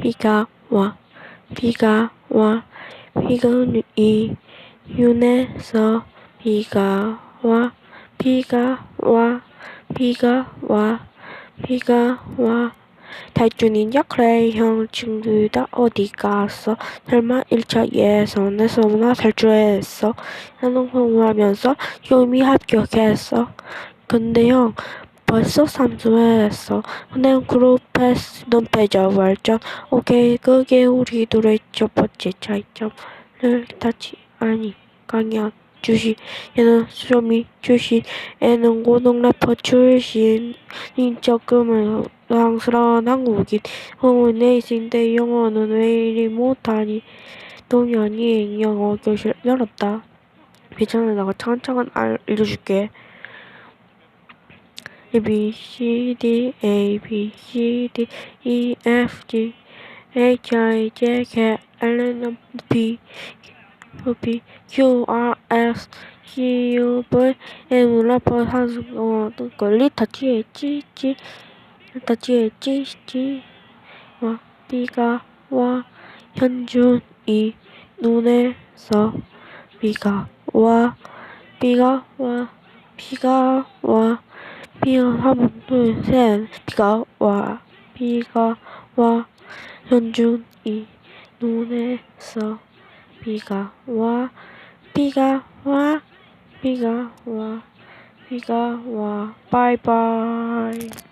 비가 와 비가 와. 비가 이 눈에서 비가 와 비가 와 비가 와 비가 와. 달준이냐? 그래 형 친구 다. 어디 갔어? 설마 1차 예선에서 나 탈출했어? 한동공하면서 요미 합격했어. 근데 형 벌써 근데 그룹에서 넌 빼자 발전 오케이 그게 우리 둘의 첫 번째 차이점을 다치 아니 강연 주신 얘는 수염이 주신 애는 고등 래퍼 출신 인적금을 당스러운 한국인. 흥은 내신데 영어는 왜 이리 못하니? 동현이 영어 교실 열었다. 괜찮아 내가 차근차근 알려줄게 A B C D A B C D E F G H I J K L M P P Q R S T U V M 래퍼 한국어 걸리 다 뒤에 찌찌 다 뒤에 찌찌 와 비가 와 현준이 눈에서 비가 와 비가 와 비가 와 비가 한번 둘셋 비가 와 비가 와 현준이 눈에서 비가 와 비가 와 비가 와 비가 와. 바이바이